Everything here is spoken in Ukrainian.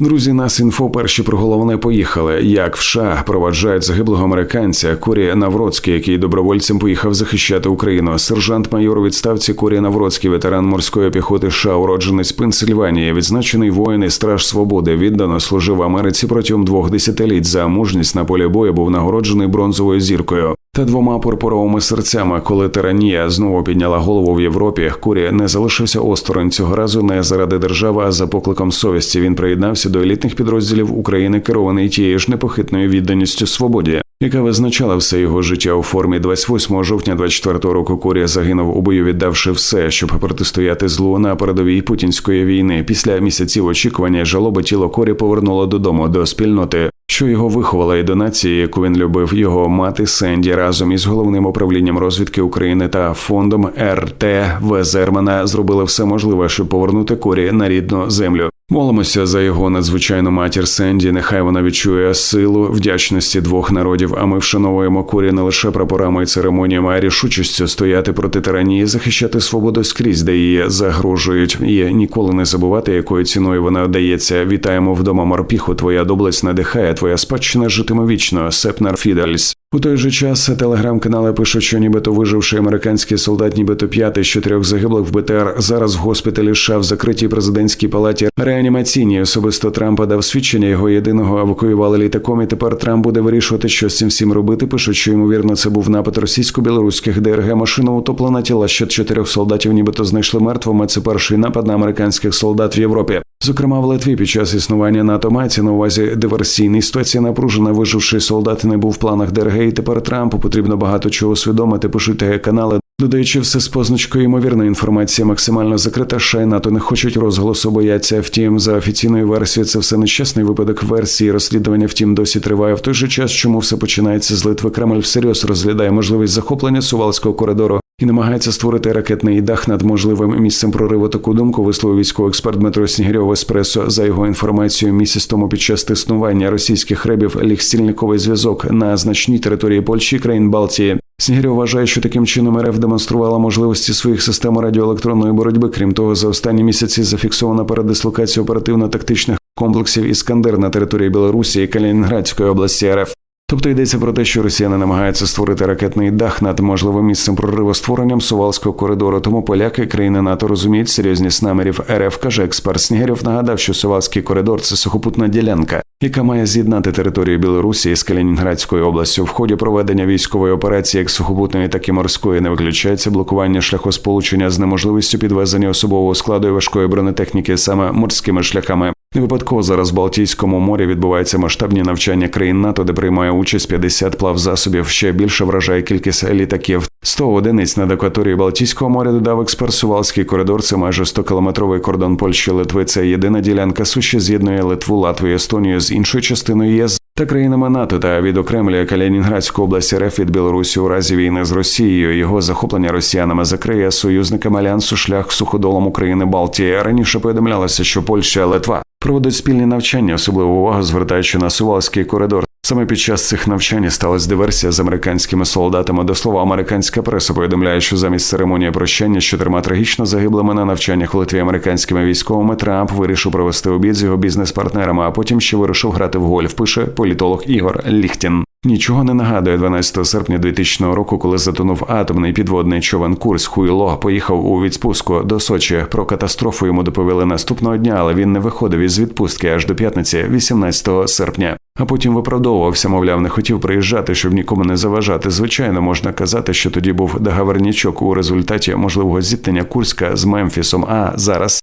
Друзі, нас інфо перші про головне поїхали. Як в США проваджають загиблого американця Корі Навроцький, який добровольцем поїхав захищати Україну. Сержант майор у відставці Корі Навроцький, ветеран морської піхоти США, уродженець Пенсильванії, відзначений воїн і страж свободи. Віддано служив в Америці протягом двох десятиліть. За мужність на полі бою був нагороджений бронзовою зіркою. Та двома пурпуровими серцями, коли тиранія знову підняла голову в Європі, Курі не залишився осторонь цього разу не заради держави, а за покликом совісті. Він приєднався до елітних підрозділів України, керований тією ж непохитною відданістю свободі, яка визначала все його життя у формі 28 жовтня 24 року. Курія загинув у бою, віддавши все, щоб протистояти злу на передовій путінської війни. Після місяців очікування жалоби тіло Корі повернуло додому до спільноти що його виховала і до нації, яку він любив його мати Сенді разом із головним управлінням розвідки України та фондом РТ В. Зермана зробили все можливе, щоб повернути корі на рідну землю. Молимося за його надзвичайну матір Сенді. Нехай вона відчує силу вдячності двох народів. А ми вшановуємо корі не лише прапорами і церемоніями, а рішучістю стояти проти тиранії, захищати свободу скрізь, де її загрожують, і ніколи не забувати, якою ціною вона дається. Вітаємо вдома морпіху. Твоя доблесть надихає, твоя спадщина житиме вічно. Сепнер Фідальс. У той же час телеграм-канали пишуть, що нібито виживший американський солдат, нібито п'ятий з чотирьох загиблих в БТР зараз в госпіталі США в закритій президентській палаті реанімаційній. Особисто Трампа дав свідчення його єдиного евакуювали літаком. і Тепер Трамп буде вирішувати, що з цим всім робити. Пишуть, що ймовірно це був напад російсько-білоруських ДРГ. Машина утоплена тіла ще чотирьох солдатів, нібито знайшли мертвими. Це перший напад на американських солдат в Європі. Зокрема, в Литві під час існування НАТО мається на увазі диверсійний ситуація напружена. Виживший солдат не був в планах ДРГ. І тепер Трампу потрібно багато чого усвідомити. пошити канали, додаючи все з позначкою ймовірна інформація максимально закрита. Ще НАТО не хочуть розголосу, бояться. Втім, за офіційною версією, це все нещасний випадок версії. Розслідування втім досі триває в той же час, чому все починається з Литви. Кремль всерйоз розглядає можливість захоплення сувалського коридору і намагається створити ракетний дах над можливим місцем прориву. Таку думку висловив військовий експерт Дмитро Снігирьов Еспресо. За його інформацією, місяць тому під час тиснування російських ребів ліг стільниковий зв'язок на значній території Польщі країн Балтії. Снігирьов вважає, що таким чином РФ демонструвала можливості своїх систем радіоелектронної боротьби. Крім того, за останні місяці зафіксована передислокація оперативно-тактичних комплексів Іскандер на території Білорусі і Калінінградської області РФ. Тобто йдеться про те, що росіяни намагаються створити ракетний дах над можливим місцем прориву створенням сувалського коридору. Тому поляки країни НАТО розуміють серйозність намірів РФ. каже експерт Снігерів. Нагадав, що сувалський коридор це сухопутна ділянка, яка має з'єднати територію Білорусі з Калінінградською областю. В ході проведення військової операції, як сухопутної, так і морської, не виключається блокування шляхосполучення з неможливістю підвезення особового складу і важкої бронетехніки саме морськими шляхами. Не випадково зараз в Балтійському морі відбуваються масштабні навчання країн НАТО, де приймає участь 50 плав засобів. Ще більше вражає кількість літаків. 100 одиниць над акваторією Балтійського моря додав експерт Сувалський коридор. Це майже 100-кілометровий кордон Польщі Литви. Це єдина ділянка суші з'єднує Литву, Латвію, Естонію з іншою частиною ЄС та країнами НАТО та відокремлює Калінінградську область РФ від Білорусі у разі війни з Росією. Його захоплення росіянами закриє союзниками альянсу шлях суходолом України Балтії. Раніше повідомлялося, що Польща, Литва проводить спільні навчання, особливу увагу звертаючи на Сувалський коридор. Саме під час цих навчань сталася диверсія з американськими солдатами. До слова, американська преса повідомляє, що замість церемонії прощання з чотирма трагічно загиблими на навчаннях в Литві американськими військовими Трамп вирішив провести обід з його бізнес-партнерами, а потім ще вирішив грати в гольф. Пише політолог Ігор Ліхтін. Нічого не нагадує 12 серпня 2000 року, коли затонув атомний підводний човен Курс Хуйло поїхав у відпустку до Сочі. Про катастрофу йому доповіли наступного дня, але він не виходив із відпустки аж до п'ятниці, 18 серпня. А потім виправдовувався, мовляв, не хотів приїжджати, щоб нікому не заважати. Звичайно, можна казати, що тоді був договорнічок у результаті можливого зіткнення Курська з Мемфісом. А зараз